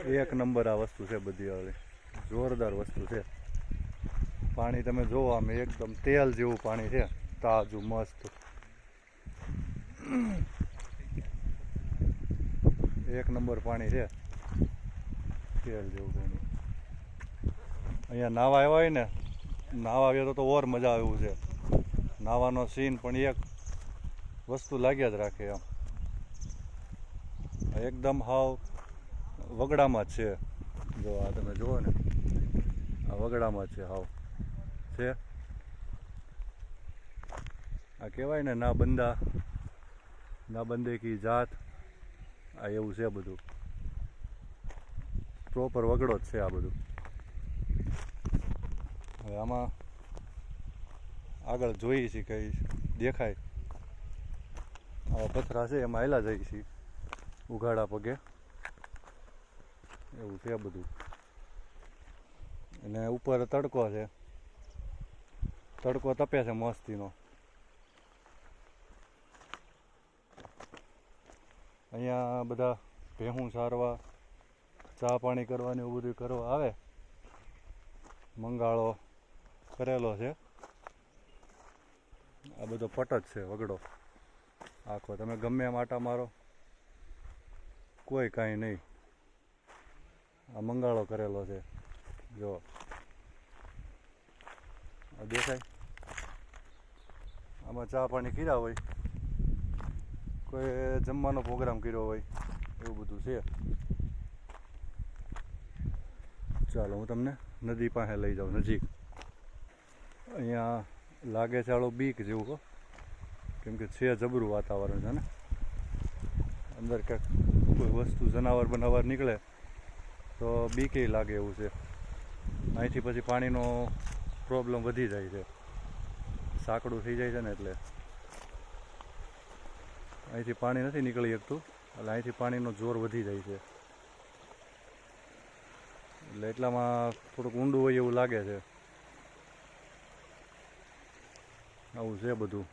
એક નંબર આ વસ્તુ છે બધી હવે. જોરદાર વસ્તુ છે. પાણી તમે જોવો આમ એકદમ તેલ જેવું પાણી છે. તાજું, મસ્ત. એક નંબર પાણી છે. તેલ જેવું પાણી. અહીંયા નાવા આવ્યા હોય ને, નાવા આવ્યા તો ઓર મજા આવ્યું છે. નાવાનો સીન પણ એક વસ્તુ લાગ્યા જ રાખે આમ. એકદમ હાવ વગડામાં જ છે. જો આ તમે જુઓ ને, આ વગડામાં છે હાવ. છે? આ કહેવાય ને ના બંદા ના બંદે કી જાત, આ એવું છે બધું. પ્રોપર વગડો જ છે આ બધું. હવે આમાં આગળ જોઈએ છીએ કઈ દેખાય. આવા પથરા છે, એમાં હાલ્યા જઈએ છીએ. ઉઘાડા પગે. એવું છે બધું. અને ઉપર તડકો છે. તડકો તપે છે મસ્તીનો. અહીંયા બધા ભેહું સારવા, ચા પાણી કરવાની એવું બધું કરવા આવે. મંગાળો કરેલો છે. આ બધો પટ છે, વગડો. આખો તમે ગમે એમ આટા મારો. કોઈ કાંઈ નહીં. આ મંગાળો કરેલો છે. જો. આ દેખાય? આમાં ચા પાણી કર્યા હોય, કોઈ જમવાનો પ્રોગ્રામ કર્યો હોય, એવું બધું છે. ચાલો, હું તમને નદી પાસે લઈ જાઉં, નજીક. અહીંયા લાગે છે આળો બીક જેવું કેમ કે છે જબરું વાતાવરણ છે ને. અંદર ક્યાંક કોઈ વસ્તુ જનાવર બનાવર નીકળે. તો બીકે લાગે એવું છે. અહીંથી પછી પાણીનો પ્રોબ્લેમ વધી જાય છે. સાંકડું થઈ જાય છે ને એટલે. અહીંથી પાણી નથી નીકળી શકતું, એટલે અહીંથી પાણીનો જોર વધી જાય છે. એટલે એટલામાં થોડુંક ઊંડું હોય એવું લાગે છે. આવું છે બધું.